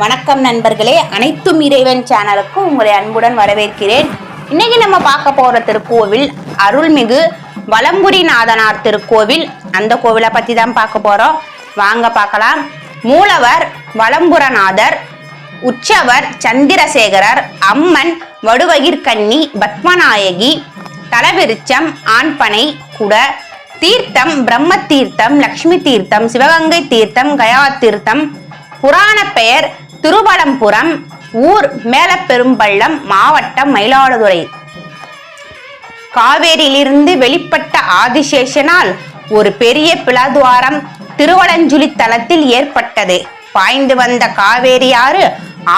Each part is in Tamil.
வணக்கம் நண்பர்களே. அனைத்தும் இறைவன் சேனலுக்கும் உங்களை அன்புடன் வரவேற்கிறேன். இன்னைக்கு நம்ம பார்க்க போற திருக்கோவில் அருள்மிகு வலம்புரிநாதனார் திருக்கோவில். அந்த கோவிலை பத்தி தான் பார்க்க போறோம். வாங்க பார்க்கலாம். மூலவர் வலம்புரநாதர் உற்சவர் சந்திரசேகரர் அம்மன் வடுவகிர்கன்னி பத்மநாயகி தலவிருச்சம் ஆண்பனை குட தீர்த்தம் பிரம்ம தீர்த்தம் லக்ஷ்மி தீர்த்தம் சிவகங்கை தீர்த்தம் கயா தீர்த்தம் புராண பெயர் திருவலம்புரம் ஊர் மேலப்பெரும்பள்ளம் மாவட்டம் மயிலாடுதுறை. காவேரியிலிருந்து வெளிப்பட்ட ஆதிசேஷனால் ஒரு பெரிய பிளதுவாரம் திருவலஞ்சுழி தலத்தில் ஏற்பட்டது. பாய்ந்து வந்த காவேரி ஆறு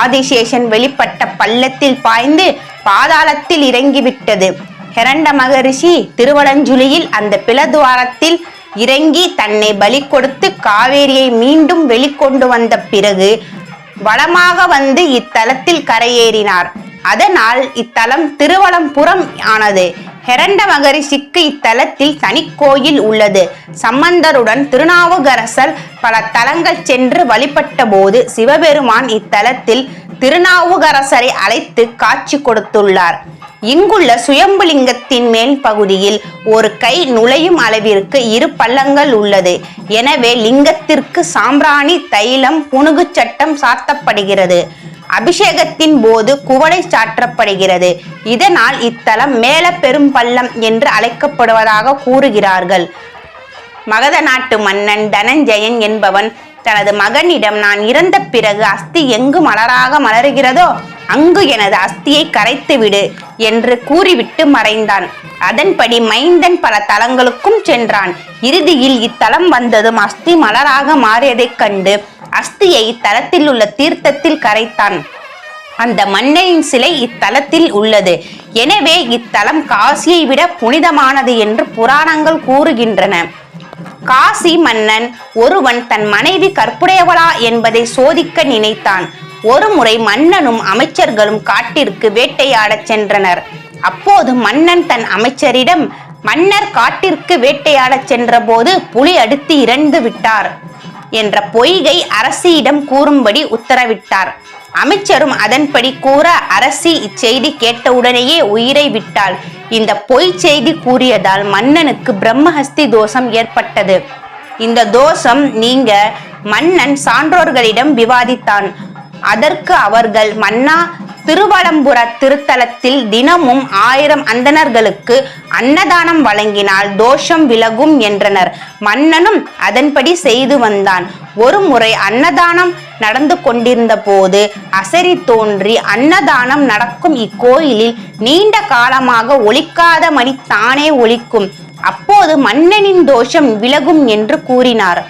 ஆதிசேஷன் வெளிப்பட்ட பள்ளத்தில் பாய்ந்து பாதாளத்தில் இறங்கிவிட்டது. ஹெரண்ட மகரிஷி திருவலஞ்சுழியில் அந்த பிளதுவாரத்தில் இறங்கி தன்னை பலி கொடுத்து காவேரியை மீண்டும் வெளிக்கொண்டு வந்த பிறகு வளமாக வந்து இத்தலத்தில் கரையேறினார். அதனால் இத்தலம் திருவலம்புரம் ஆனது. ஹெரண்ட மகரிஷிக்கு இத்தலத்தில் தனிக்கோயில் உள்ளது. சம்பந்தருடன் திருநாவுக்கரசர் பல தலங்கள் சென்று வழிபட்ட போது சிவபெருமான் இத்தலத்தில் திருநாவுக்கரசரை அழைத்து காட்சி கொடுத்துள்ளார். இங்குள்ள சுயம்புலிங்கத்தின் மேல் பகுதியில் ஒரு கை நுழையும் அளவிற்கு இரு பள்ளங்கள் உள்ளது. எனவே லிங்கத்திற்கு சாம்பிராணி தைலம் புனுகு சட்டம் சாத்தப்படுகிறது. அபிஷேகத்தின் போது குவளை சாற்றப்படுகிறது. இதனால் இத்தலம் மேல பெரும் பள்ளம் என்று அழைக்கப்படுவதாக கூறுகிறார்கள். மகத நாட்டு மன்னன் தனஞ்சயன் என்பவன் தனது மகனிடம் நான் இறந்த பிறகு அஸ்தி எங்கு மலராக மலருகிறதோ அங்கு எனது அஸ்தியை கரைத்து விடு என்று கூறிவிட்டு மறைந்தான். அதன்படி மைந்தன் பல தலங்களுக்கும் சென்றான். இறுதியில் இத்தலம் வந்ததும் அஸ்தி மலராக மாறியதைக் கண்டு அஸ்தியை இத்தலத்தில் உள்ள தீர்த்தத்தில் கரைத்தான். அந்த மன்னனின் சிலை இத்தலத்தில் உள்ளது. எனவே இத்தலம் காசியை விட புனிதமானது என்று புராணங்கள் கூறுகின்றன. காசி மன்னன் ஒருவன் தன் மனைவி கற்புடையவளா என்பதை சோதிக்க நினைத்தான். ஒருமுறை மன்னனும் அமைச்சர்களும் காட்டிற்கு வேட்டையாடச் சென்றனர். அப்போது மன்னன் தன் அமைச்சரிடம் மன்னர் காட்டிற்கு வேட்டையாடச் சென்றபோது புலி அடித்து இறந்து விட்டார் என்ற பொய்கை அரசியிடம் கூறும்படி உத்தரவிட்டார். அமைச்சரும் அதன்படி கூற அரசி இச்செய்தி கேட்டவுடனேயே உயிரை விட்டாள். இந்த பொய் செய்தி கூறியதால் மன்னனுக்கு பிரம்மஹஸ்தி தோஷம் ஏற்பட்டது. இந்த தோஷம் நீங்க மன்னன் சான்றோர்களிடம் விவாதித்தான். அதற்கு அவர்கள் மன்னா திருவலம்புர திருத்தலத்தில் தினமும் ஆயிரம் அந்தணர்களுக்கு அன்னதானம் வழங்கினால் தோஷம் விலகும் என்றனர். மன்னனும் அதன்படி செய்து வந்தான். ஒரு முறை அன்னதானம் நடந்து கொண்டிருந்த போது அசரி தோன்றி அன்னதானம் நடக்கும் இக்கோயிலில் நீண்ட காலமாக ஒழிக்காத மணி தானே ஒழிக்கும் அப்போது மன்னனின் தோஷம் விலகும் என்று கூறினார்.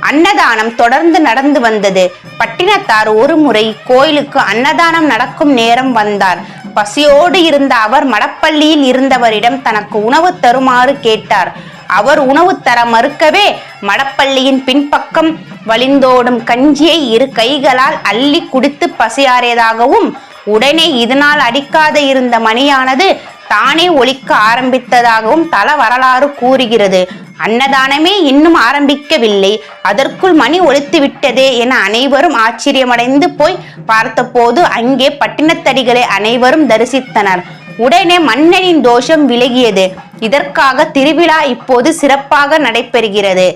அன்னதானம் தொடர்ந்து நடந்து வந்தது. பட்டினத்தார் ஒரு முறை கோயிலுக்கு அன்னதானம் நடக்கும் நேரம் வந்தார். பசியோடு இருந்த அவர் மடப்பள்ளியில் இருந்தவரிடம் தனக்கு உணவு தருமாறு கேட்டார். அவர் உணவு தர மறுக்கவே மடப்பள்ளியின் பின்பக்கம் வழிந்தோடும் கஞ்சியை இரு கைகளால் அள்ளி குடித்து பசியாறியதாகவும் உடனே இதனால் அடிக்காத இருந்த மணியானது தானே ஒலிக்க ஆரம்பித்ததாகவும் தல வரலாறு கூறுகிறது. அன்னதானமே இன்னும் ஆரம்பிக்கவில்லை. அதற்குள் மணி ஒலித்து விட்டதே என அனைவரும் ஆச்சரியமடைந்து போய் பார்த்தபோது அங்கே பட்டினத்தடிகளை அனைவரும் தரிசித்தனர். உடனே மன்னனின் தோஷம் விலகியது. இதற்காக திருவிழா இப்போது சிறப்பாக நடைபெறுகிறது.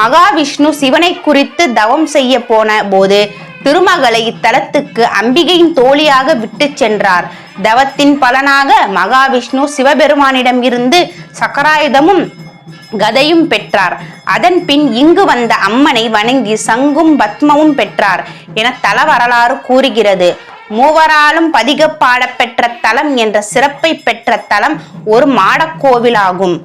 மகாவிஷ்ணு சிவனை குறித்து தவம் செய்ய போன போது திருமகளை இத்தலத்துக்கு அம்பிகையின் தோழியாக விட்டு சென்றார். தவத்தின் பலனாக மகாவிஷ்ணு சிவபெருமானிடம் இருந்து சக்கராயுதமும் கதையும் பெற்றார். அதன் பின் இங்கு வந்த அம்மனை வணங்கி சங்கும் பத்மவும் பெற்றார் என தல வரலாறு கூறுகிறது. மூவராலும் பதிக பெற்ற தலம் என்ற சிறப்பை பெற்ற தலம் ஒரு மாடக்கோவிலாகும்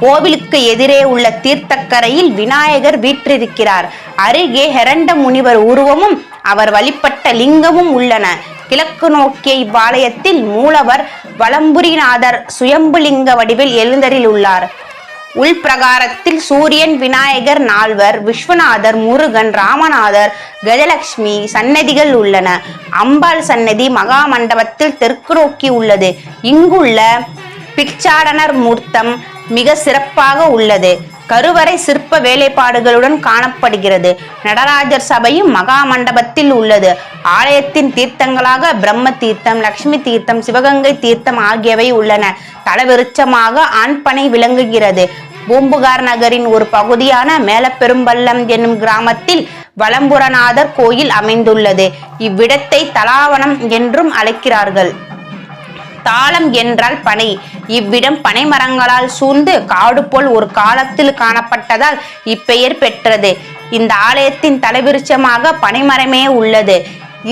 கோவிலுக்கு எதிரே உள்ள தீர்த்தக்கரையில் விநாயகர் வீற்றிருக்கிறார். அருகே ஹெரண்ட முனிவர் உருவமும் அவர் வழிபட்ட லிங்கமும் உள்ளன. கிழக்கு நோக்கிய இவ்வாலயத்தில் மூலவர் வலம்புரிநாதர் சுயம்புலிங்க வடிவில் எழுந்தரில் உள்ளார் உள்பிரகாரத்தில் சூரியன் விநாயகர் நால்வர் விஸ்வநாதர் முருகன் ராமநாதர் கஜலட்சுமி சன்னதிகள் உள்ளன. அம்பாள் சன்னதி மகா மண்டபத்தில் தெற்கு நோக்கி உள்ளது. இங்குள்ள பிக்சாடனர் மூர்த்தம் மிக சிறப்பாக உள்ளது. கருவறை சிற்ப வேலைப்பாடுகளுடன் காணப்படுகிறது. நடராஜர் சபையும் மகா மண்டபத்தில் உள்ளது. ஆலயத்தின் தீர்த்தங்களாக பிரம்ம தீர்த்தம் லக்ஷ்மி தீர்த்தம் சிவகங்கை தீர்த்தம் ஆகியவை உள்ளன. தலவிருட்சமாக ஆண்பனை விளங்குகிறது. பூம்புகார் நகரின் ஒரு பகுதியான மேலப்பெரும்பள்ளம் என்னும் கிராமத்தில் வலம்புரநாதர் கோயில் அமைந்துள்ளது. இவ்விடத்தை தலாவனம் என்றும் அழைக்கிறார்கள். தாளம் என்றால் பனை. இவ்விடம் பனை மரங்களால் சூழ்ந்து காடு போல் ஒரு காலத்தில் காணப்பட்டதால் இப்பெயர் பெற்றது. இந்த ஆலயத்தின் தலைவிருட்சமாக பனைமரமே உள்ளது.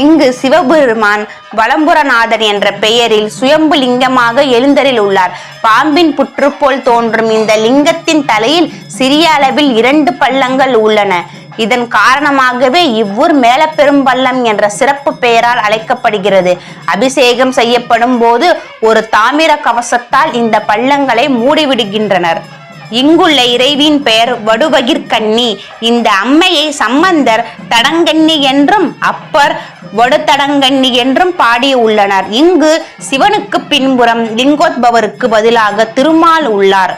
இங்கு சிவபெருமான் வலம்புரநாதன் என்ற பெயரில் சுயம்பு லிங்கமாக எழுந்தரில் உள்ளார். பாம்பின் புற்று போல் தோன்றும் இந்த லிங்கத்தின் தலையில் சிறிய அளவில் இரண்டு பள்ளங்கள் உள்ளன. இதன் காரணமாகவே இவ்வூர் மேலப்பெரும்பள்ளம் என்ற சிறப்பு பெயரால் அழைக்கப்படுகிறது. அபிஷேகம் செய்யப்படும் போது ஒரு தாமிர கவசத்தால் இந்த பள்ளங்களை மூடிவிடுகின்றனர். இங்குள்ள இறைவின் பெயர் வடுவகிர்கண்ணி இந்த அம்மையை சம்பந்தர் தடங்கண்ணி என்றும் அப்பர் வடுதடங்கண்ணி என்றும் பாடியுள்ளனர் இங்கு சிவனுக்கு பின்புறம் லிங்கோத்பவருக்கு பதிலாக திருமால் உள்ளார்.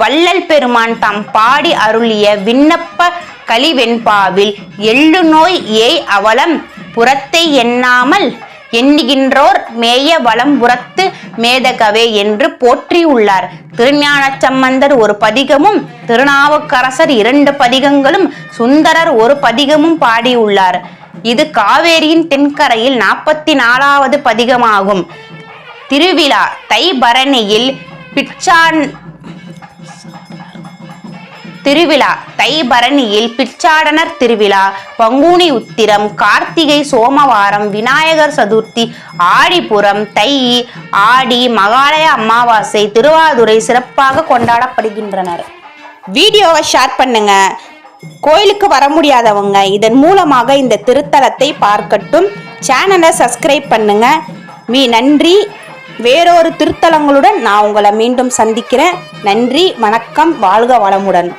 வள்ளல் பெருமான் தாம் பாடி அருளிய விண்ணப்ப கலிவெண்பாவில் எள்ளு நோய் ஏய் அவலம் புறத்தை எண்ணாமல் எண்ணுகின்றோர் மேய வலம் புறத்து மேதகவே என்று போற்றியுள்ளார். திருஞான சம்பந்தர் ஒரு பதிகமும் திருநாவுக்கரசர் இரண்டு பதிகங்களும் சுந்தரர் ஒரு பதிகமும் பாடியுள்ளார். இது காவேரியின் தென்கரையில் நாற்பத்தி நாலாவது பதிகமாகும். திருவிழா தைபரணியில் பிச்சான் திருவிழா. தைபரணியில் பிச்சாடனர் திருவிழா. பங்குனி உத்திரம் கார்த்திகை சோமவாரம் விநாயகர் சதுர்த்தி ஆடிப்புறம் தை ஆடி மகாலய அமாவாசை திருவாதுரை சிறப்பாக கொண்டாடப்படுகின்றனர். வீடியோவை ஷேர் பண்ணுங்க. கோயிலுக்கு வர முடியாதவங்க இதன் மூலமாக இந்த திருத்தலத்தை பார்க்கட்டும். சேனலை சப்ஸ்கிரைப் பண்ணுங்க. மீ நன்றி. வேறொரு திருத்தலங்களுடன் நான் உங்களை மீண்டும் சந்திக்கிறேன். நன்றி வணக்கம் வாழ்க வளமுடன்.